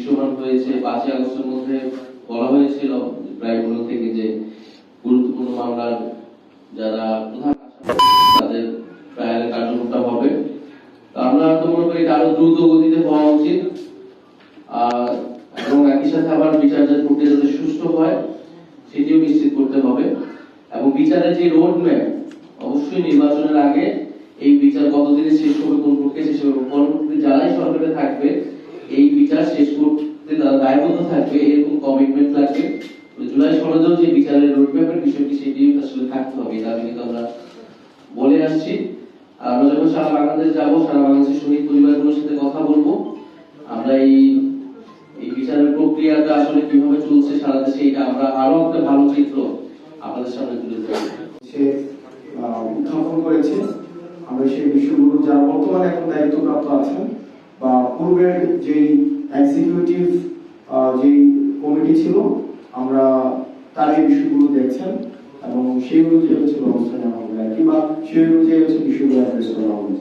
দৃশ্যমান হয়েছে, পাঁচই আগস্টের মধ্যে বলা হয়েছিল ট্রাইব্যুনাল থেকে যে গুরুত্বপূর্ণ মামলার যারা প্রধান তাদের ট্রায়ালের কার্যক্রমটা হবে। আমরা তো মনে করি আরও দ্রুত গতিতে হওয়া উচিত। এবং একই সাথে আবার বিচারের প্রক্রিয়া যাতে সুস্থ হয়, সেটিও নিশ্চিত করতে হবে। এবং বিচারের যে রোড ম্যাপ অবশ্যই নির্বাচনের আগে এই বিচার কতদিনে শেষ হবে, কোন প্রক্রিয়া শেষ হবে পরবর্তীতে যারাই সরকারে থাকবে এই বিচার শেষ করতে দায়বদ্ধ থাকবে, এরকম কমিটমেন্ট লাগবে। জুলাই সনদেও যে বিচারের রোড ম্যাপের বিষয়টি সেটি আসলে থাকতে হবে এই দাবি কিন্তু আমরা বলে আসছি। আমরা যখন সারা বাংলাদেশ যাব, সারা বাংলাদেশের শহীদ পরিবারগুলোর সাথে কথা বলব, আমরা এই এই বিচারের প্রক্রিয়াটা আসলে কীভাবে চলছে সারা দেশে, এটা আমরা আরও একটা ভালো চিত্র আপনাদের সামনে তুলে সে উত্থাপন করেছে। আমরা সেই বিষয়গুলো যারা বর্তমানে এখন দায়িত্বপ্রাপ্ত আছেন, বা পূর্বের যে এক্সিকিউটিভ ছিল, আমরা তার এই বিষয়গুলো দেখছেন এবং সেই অনুযায়ী হচ্ছে ব্যবস্থা নেওয়া হবে আর কি, বা সেই অনুযায়ী হচ্ছে বিষয়গুলো অ্যাড্রেস করা হবে।